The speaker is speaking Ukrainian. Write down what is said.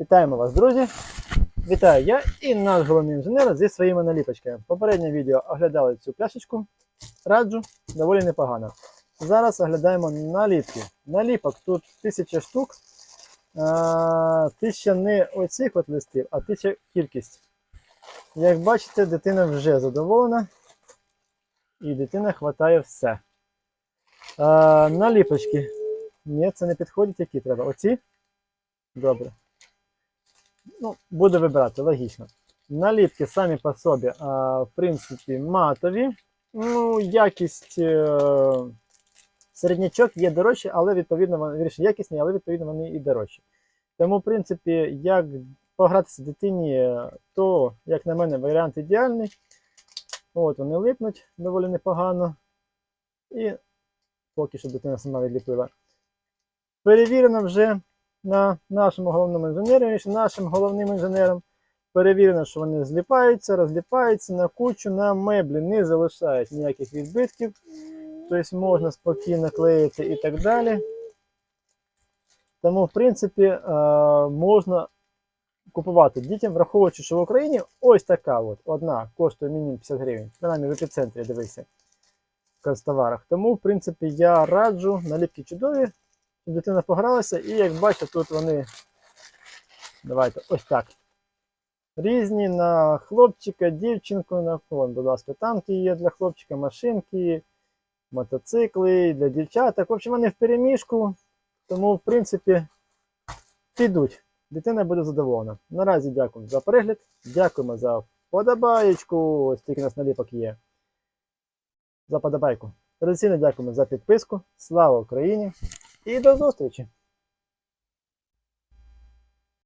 Вітаємо вас, друзі! Вітаю я і наш головний інженер зі своїми наліпочками. Попереднє відео оглядали цю пляшечку. Раджу, доволі непогано. Зараз оглядаємо наліпки. Наліпок тут 1000 штук. А, Тисяча не оцих от листів, а тисяча кількість. Як бачите, дитина вже задоволена. І дитина хватає все. А, наліпочки. Ні, це не підходить, які треба. Оці? Добре. Ну, буде вибирати, логічно. Наліпки самі по собі, а, в принципі, матові. Ну, якість е, середнячок є дорожчі, але відповідно вони якісні, але відповідно вони і дорожчі. Тому, в принципі, як погратися дитині, то, як на мене, варіант ідеальний. От вони липнуть доволі непогано. І поки що дитина сама відліпила. Перевірено вже на нашому головному інженері, вірніше, нашим головним інженером. Перевірено, що вони зліпаються, розліпаються на кучу, на меблі, не залишають ніяких відбитків. Тобто можна спокійно клеїти і так далі. Тому, в принципі, е, можна купувати дітям, враховуючи, що в Україні ось така от, одна коштує мінімум 50 гривень. Принаймні в епіцентрі дивися в канцтоварах. Тому, в принципі, я раджу наліпки чудові, дитина погралася, і як бачите, тут вони. Давайте ось так. Різні на хлопчика, дівчинку, на вон, будь ласка, танки є для хлопчика, машинки, мотоцикли, для дівчаток. В общем, вони в переміжку, тому, в принципі, підуть. Дитина буде задоволена. Наразі дякую за перегляд. Дякуємо за вподобаєчку. Ось тільки у нас наліпок є. За подобайку. Традиційно дякуємо за підписку. Слава Україні! І до зустрічі!